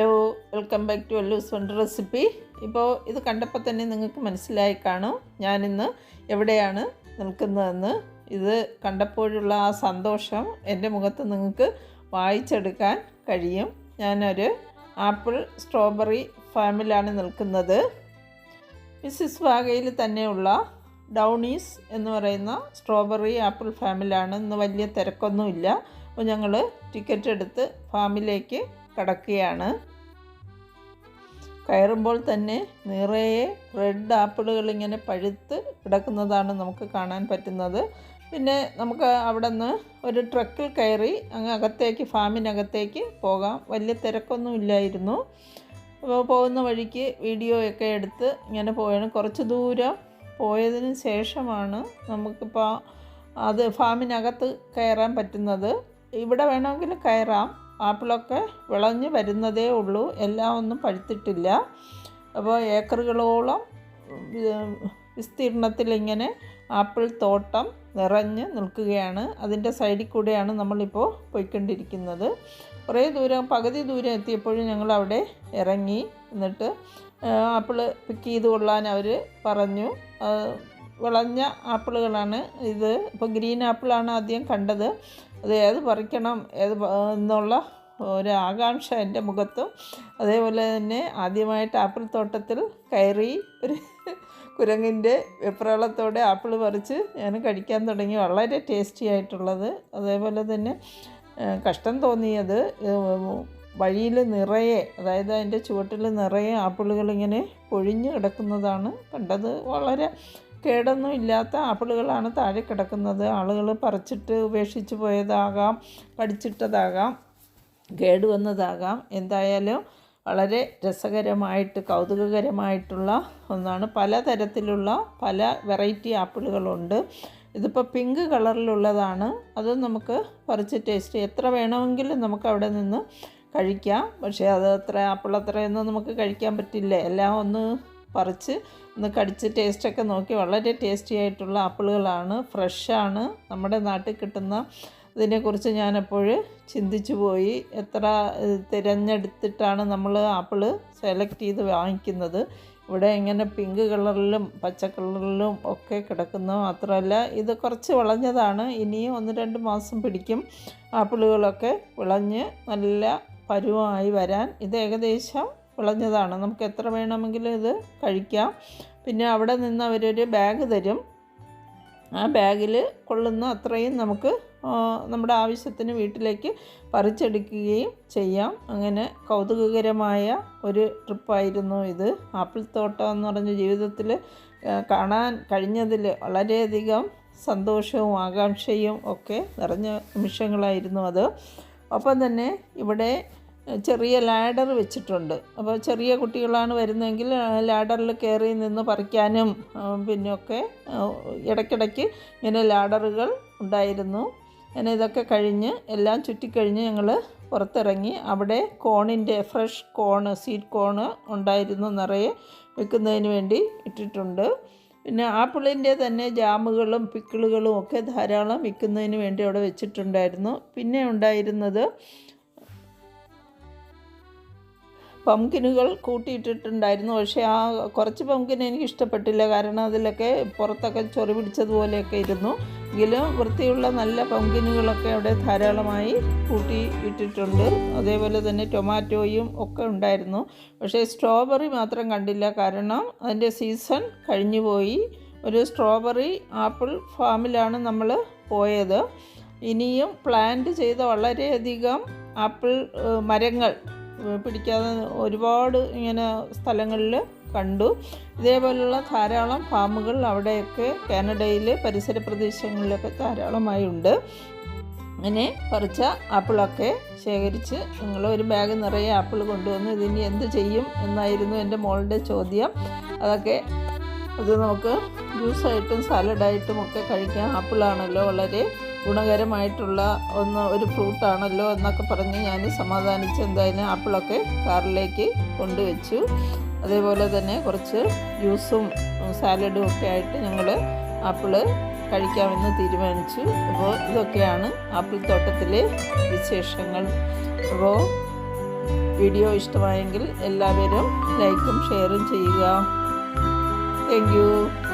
Hello welcome back to Allu's wonder recipe ഇപ്പോൾ ഇത് കണ്ടപ്പോൾ തന്നെ നിങ്ങൾക്ക് മനസ്സിലായി കാണും. ഞാനിന്ന് എവിടെയാണ് നിൽക്കുന്നതെന്ന്. ഇത് കണ്ടപ്പോഴുള്ള ആ സന്തോഷം എന്റെ മുഖത്ത് നിങ്ങൾക്ക് വായിച്ചെടുക്കാൻ കഴിയും. ഞാനൊരു ആപ്പിൾ സ്ട്രോബെറി ഫാമിലാണ് നിൽക്കുന്നത്. മിസ്സിസ് വാഗയിൽ തന്നെയുള്ള ഡൗണീസ് എന്ന് പറയുന്ന സ്ട്രോബെറി ആപ്പിൾ ഫാമിലാണ്. ഇന്ന് വലിയ തിരക്കൊന്നുമില്ല. അപ്പോൾ ഞങ്ങൾ ടിക്കറ്റ് എടുത്ത് ഫാമിലേക്ക് കടക്കുകയാണ്. കയറുമ്പോൾ തന്നെ നിറയെ റെഡ് ആപ്പിളുകൾ ഇങ്ങനെ പഴുത്ത് കിടക്കുന്നതാണ് നമുക്ക് കാണാൻ പറ്റുന്നത്. പിന്നെ നമുക്ക് അവിടെ നിന്ന് ഒരു ട്രക്കിൽ കയറി അങ്ങ് അകത്തേക്ക് ഫാമിനകത്തേക്ക് പോകാം. വലിയ തിരക്കൊന്നും ഇല്ലായിരുന്നു. അപ്പോൾ പോകുന്ന വഴിക്ക് വീഡിയോ ഒക്കെ എടുത്ത് ഇങ്ങനെ പോയാണ് കുറച്ച് ദൂരം പോയതിന് ശേഷമാണ് നമുക്കിപ്പോൾ അത് ഫാമിനകത്ത് കയറാൻ പറ്റുന്നത്. ഇവിടെ വേണമെങ്കിൽ കയറാം. ആപ്പിളൊക്കെ വിളഞ്ഞ് വരുന്നതേ ഉള്ളൂ. എല്ലാം ഒന്നും പഴുത്തിട്ടില്ല. അപ്പോൾ ഏക്കറുകളോളം വിസ്തീർണത്തിൽ ഇങ്ങനെ ആപ്പിൾ തോട്ടം നിറഞ്ഞ് നിൽക്കുകയാണ്. അതിന്റെ സൈഡിൽ കൂടെയാണ് നമ്മളിപ്പോൾ പോയിക്കൊണ്ടിരിക്കുന്നത്. കുറേ ദൂരം പകുതി ദൂരം എത്തിയപ്പോഴും ഞങ്ങൾ അവിടെ ഇറങ്ങി എന്നിട്ട് ആപ്പിൾ പിക്ക് ചെയ്ത് കൊള്ളാൻ അവർ പറഞ്ഞു. വിളഞ്ഞ ആപ്പിളുകളാണ് ഇത്. ഇപ്പോൾ ഗ്രീൻ ആപ്പിളാണ് ആദ്യം കണ്ടത്. അത് ഏത് പറിക്കണം ഏത് എന്നുള്ള ഒരു ആകാംക്ഷ എന്റെ മുഖത്തും. അതേപോലെ തന്നെ ആദ്യമായിട്ട് ആപ്പിൾ തോട്ടത്തിൽ കയറി ഒരു കുരങ്ങിന്റെ വെപ്രാളത്തോടെ ആപ്പിൾ പറിച്ച് ഞാൻ കഴിക്കാൻ തുടങ്ങി. വളരെ ടേസ്റ്റി ആയിട്ടുള്ളത്. അതേപോലെ തന്നെ കഷ്ടം തോന്നിയത് വഴിയിൽ നിറയെ അതായത് അതിന്റെ ചുവട്ടിൽ നിറയെ ആപ്പിളുകൾ ഇങ്ങനെ പൊഴിഞ്ഞ് കിടക്കുന്നതാണ് കണ്ടത്. വളരെ കേടൊന്നും ഇല്ലാത്ത ആപ്പിളുകളാണ് താഴെ കിടക്കുന്നത്. ആളുകൾ പറിച്ചിട്ട് ഉപേക്ഷിച്ച് പോയതാകാം കടിച്ചിട്ടതാകാം കേടുവന്നതാകാം എന്തായാലും വളരെ രസകരമായിട്ട് കൗതുകകരമായിട്ടുള്ള ഒന്നാണ്. പലതരത്തിലുള്ള പല വെറൈറ്റി ആപ്പിളുകളുണ്ട്. ഇതിപ്പോൾ പിങ്ക് കളറിലുള്ളതാണ്. അത് നമുക്ക് പറിച്ച് ടേസ്റ്റ് എത്ര വേണമെങ്കിലും നമുക്ക് അവിടെ നിന്ന് കഴിക്കാം. പക്ഷേ അത് അത്ര ആപ്പിൾ അത്രയൊന്നും നമുക്ക് കഴിക്കാൻ പറ്റില്ല. എല്ലാം ഒന്ന് പറിച്ച് ഒന്ന് കടിച്ച് ടേസ്റ്റൊക്കെ നോക്കി. വളരെ ടേസ്റ്റി ആയിട്ടുള്ള ആപ്പിളുകളാണ്. ഫ്രഷാണ് നമ്മുടെ നാട്ടിൽ കിട്ടുന്ന ഇതിനെക്കുറിച്ച് ഞാനെപ്പോൾ ചിന്തിച്ചു പോയി. എത്ര തിരഞ്ഞെടുത്തിട്ടാണ് നമ്മൾ ആപ്പിൾ സെലക്ട് ചെയ്ത് വാങ്ങിക്കുന്നത്. ഇവിടെ ഇങ്ങനെ പിങ്ക് കളറിലും പച്ച കളറിലും ഒക്കെ കിടക്കുന്നു മാത്രമല്ല ഇത് കുറച്ച് വിളഞ്ഞതാണ്. ഇനിയും ഒന്ന് രണ്ട് മാസം പിടിക്കും ആപ്പിളുകളൊക്കെ വിളഞ്ഞ് നല്ല പരുവമായി വരാൻ. ഇത് ഏകദേശം വിളഞ്ഞതാണ്. നമുക്ക് എത്ര വേണമെങ്കിലും ഇത് കഴിക്കാം. പിന്നെ അവിടെ നിന്ന് അവരൊരു ബാഗ് തരും. ആ ബാഗിൽ കൊള്ളുന്ന അത്രയും നമുക്ക് നമ്മുടെ ആവശ്യത്തിന് വീട്ടിലേക്ക് പറിച്ചെടുക്കുകയും ചെയ്യാം. അങ്ങനെ കൗതുകകരമായ ഒരു ട്രിപ്പായിരുന്നു ഇത്. ആപ്പിൾ തോട്ടം എന്ന് പറഞ്ഞ ജീവിതത്തിൽ കാണാൻ കഴിഞ്ഞതിൽ വളരെയധികം സന്തോഷവും ആകാംക്ഷയും ഒക്കെ നിറഞ്ഞ നിമിഷങ്ങളായിരുന്നു അത്. ഒപ്പം തന്നെ ഇവിടെ ചെറിയ ലാഡർ വെച്ചിട്ടുണ്ട്. അപ്പോൾ ചെറിയ കുട്ടികളാണ് വരുന്നതെങ്കിൽ ലാഡറിൽ കയറി നിന്ന് പറിക്കാനും പിന്നെയൊക്കെ ഇടയ്ക്കിടയ്ക്ക് ഇങ്ങനെ ലാഡറുകൾ ഉണ്ടായിരുന്നു. അങ്ങനെ ഇതൊക്കെ കഴിഞ്ഞ് എല്ലാം ചുറ്റിക്കഴിഞ്ഞ് ഞങ്ങൾ പുറത്തിറങ്ങി. അവിടെ കോണിന്റെ ഫ്രഷ് കോണ് സീറ്റ് കോണ് ഉണ്ടായിരുന്നു നിറയെ വെക്കുന്നതിന് വേണ്ടി ഇട്ടിട്ടുണ്ട്. പിന്നെ ആപ്പിളിന്റെ തന്നെ ജാമുകളും പിക്കിളുകളും ഒക്കെ ധാരാളം വിൽക്കുന്നതിന് വേണ്ടി അവിടെ വെച്ചിട്ടുണ്ടായിരുന്നു. പിന്നെ ഉണ്ടായിരുന്നത് പംകിനുകൾ കൂട്ടിയിട്ടിട്ടുണ്ടായിരുന്നു. പക്ഷേ ആ കുറച്ച് പംകിന് എനിക്ക് ഇഷ്ടപ്പെട്ടില്ല. കാരണം അതിലൊക്കെ പുറത്തൊക്കെ ചൊറി പിടിച്ചതുപോലെയൊക്കെ ഇരുന്നു. എങ്കിലും വൃത്തിയുള്ള നല്ല പംകിനുകളൊക്കെ അവിടെ ധാരാളമായി കൂട്ടി ഇട്ടിട്ടുണ്ട് അതേപോലെ തന്നെ ടൊമാറ്റോയും ഒക്കെ ഉണ്ടായിരുന്നു. പക്ഷേ സ്ട്രോബെറി മാത്രം കണ്ടില്ല. കാരണം അതിന്റെ സീസൺ കഴിഞ്ഞുപോയി. ഒരു സ്ട്രോബെറി ആപ്പിൾ ഫാമിലാണ് നമ്മൾ പോയത്. ഇനിയും പ്ലാന്റ് ചെയ്ത വളരെയധികം ആപ്പിൾ മരങ്ങൾ പിടിക്കാതെ ഒരുപാട് ഇങ്ങനെ സ്ഥലങ്ങളിൽ കണ്ടു. ഇതേപോലെയുള്ള ധാരാളം ഫാമുകൾ അവിടെയൊക്കെ കാനഡയിൽ പരിസര പ്രദേശങ്ങളിലൊക്കെ ധാരാളമായി ഉണ്ട് അങ്ങനെ പറിച്ച ആപ്പിളൊക്കെ ശേഖരിച്ച് നിങ്ങൾ ഒരു ബാഗ് നിറയെ ആപ്പിൾ കൊണ്ടുവന്ന് ഇതിനി എന്ത് ചെയ്യും എന്നായിരുന്നു എന്റെ മോളുടെ ചോദ്യം. അതൊക്കെ അത് നമുക്ക് ജ്യൂസായിട്ടും സാലഡായിട്ടും ഒക്കെ കഴിക്കാം. ആപ്പിളാണല്ലോ വളരെ ഗുണകരമായിട്ടുള്ള ഒന്ന് ഒരു ഫ്രൂട്ടാണല്ലോ എന്നൊക്കെ പറഞ്ഞ് ഞാൻ സമാധാനിച്ച് എന്തായാലും ആപ്പിളൊക്കെ കാറിലേക്ക് കൊണ്ടുവച്ചു. അതേപോലെ തന്നെ കുറച്ച് ജ്യൂസും സാലഡും ഒക്കെ ആയിട്ട് ഞങ്ങൾ ആപ്പിൾ കഴിക്കാമെന്ന് തീരുമാനിച്ചു. അപ്പോൾ ഇതൊക്കെയാണ് ആപ്പിൾ തോട്ടത്തിലെ വിശേഷങ്ങൾ. അപ്പോൾ വീഡിയോ ഇഷ്ടമായെങ്കിൽ എല്ലാവരും ലൈക്കും ഷെയറും ചെയ്യുക. Thank you.